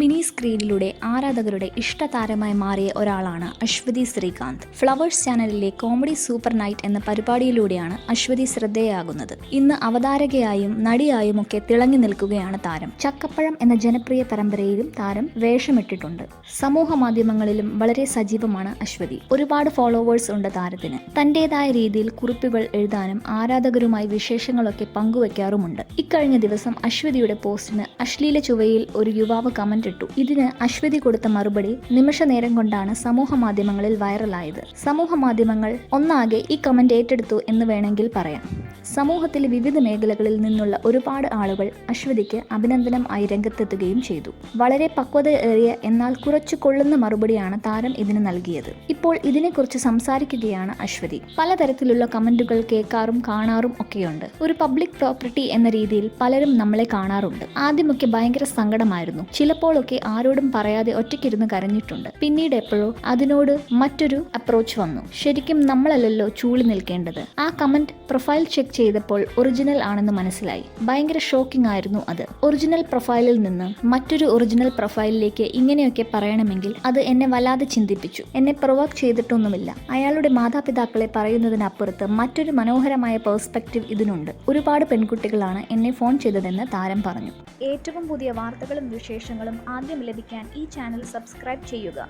സ്ക്രീനിലൂടെ ആരാധകരുടെ ഇഷ്ടതാരമായി മാറിയ ഒരാളാണ് അശ്വതി ശ്രീകാന്ത്. ഫ്ലവേഴ്സ് ചാനലിലെ കോമഡി സൂപ്പർ നൈറ്റ് എന്ന പരിപാടിയിലൂടെയാണ് അശ്വതി ശ്രദ്ധേയാകുന്നത്. ഇന്ന് അവതാരകയായും നടിയായും ഒക്കെ തിളങ്ങി നിൽക്കുകയാണ് താരം. ചക്കപ്പഴം എന്ന ജനപ്രിയ പരമ്പരയിലും താരം വേഷമിട്ടിട്ടുണ്ട്. സമൂഹ മാധ്യമങ്ങളിലും വളരെ സജീവമാണ് അശ്വതി. ഒരുപാട് ഫോളോവേഴ്സ് ഉണ്ട് താരത്തിന്. തന്റേതായ രീതിയിൽ കുറിപ്പുകൾ എഴുതാനും ആരാധകരുമായി വിശേഷങ്ങളൊക്കെ പങ്കുവെക്കാറുമുണ്ട്. ഇക്കഴിഞ്ഞ ദിവസം അശ്വതിയുടെ പോസ്റ്റിന് അശ്ലീല ചുവയിൽ ഒരു യുവാവ് കമന്റ് ഇട്ടു. ഇതിന് അശ്വതി കൊടുത്ത മറുപടി നിമിഷ നേരം കൊണ്ടാണ് സമൂഹ മാധ്യമങ്ങളിൽ വൈറലായത്. സമൂഹ മാധ്യമങ്ങൾ ഒന്നാകെ ഈ കമന്റ് ഏറ്റെടുത്തു എന്ന് വേണമെങ്കിൽ പറയാം. സമൂഹത്തിലെ വിവിധ മേഖലകളിൽ നിന്നുള്ള ഒരുപാട് ആളുകൾ അശ്വതിക്ക് അഭിനന്ദനം ആയി രംഗത്തെത്തുകയും ചെയ്തു. വളരെ പക്വതയേറിയ എന്നാൽ കുറച്ചു കൊള്ളുന്ന മറുപടിയാണ് താരം ഇതിന് നൽകിയത്. ഇപ്പോൾ ഇതിനെക്കുറിച്ച് സംസാരിക്കുകയാണ് അശ്വതി. പലതരത്തിലുള്ള കമന്റുകൾ കേൾക്കാറും കാണാറും ഒക്കെയുണ്ട്. ഒരു പബ്ലിക് പ്രോപ്പർട്ടി എന്ന രീതിയിൽ പലരും നമ്മളെ കാണാറുണ്ട്. ആദ്യമൊക്കെ ഭയങ്കര സങ്കടമായിരുന്നു. ചിലപ്പോഴൊക്കെ ആരോടും പറയാതെ ഒറ്റയ്ക്കിരുന്ന് കരഞ്ഞിട്ടുണ്ട്. പിന്നീട് എപ്പോഴോ അതിനോട് മറ്റൊരു അപ്രോച്ച് വന്നു. ശരിക്കും നമ്മളല്ലല്ലോ ചൂളി നിൽക്കേണ്ടത്. ആ കമന്റ് പ്രൊഫൈൽ ചെക്ക് ചെയ്തപ്പോൾ ഒറിജിനൽ ആണെന്ന് മനസ്സിലായി. ഭയങ്കര ഷോക്കിംഗ് ആയിരുന്നു അത്. ഒറിജിനൽ പ്രൊഫൈലിൽ നിന്ന് മറ്റൊരു ഒറിജിനൽ പ്രൊഫൈലിലേക്ക് ഇങ്ങനെയൊക്കെ പറയണമെങ്കിൽ അത് എന്നെ വല്ലാതെ ചിന്തിപ്പിച്ചു. എന്നെ പ്രൊവോക്ക് ചെയ്തിട്ടൊന്നുമില്ല. അയാളുടെ മാതാപിതാക്കളെ പറയുന്നതിനപ്പുറത്ത് മറ്റൊരു മനോഹരമായ പേഴ്സ്പെക്റ്റീവ് ഇതിനുണ്ട്. ഒരുപാട് പെൺകുട്ടികളാണ് എന്നെ ഫോൺ ചെയ്തതെന്ന് താരം പറഞ്ഞു. ഏറ്റവും പുതിയ വാർത്തകളും വിശേഷങ്ങളും ആദ്യം ലഭിക്കാൻ ഈ ചാനൽ സബ്സ്ക്രൈബ് ചെയ്യുക.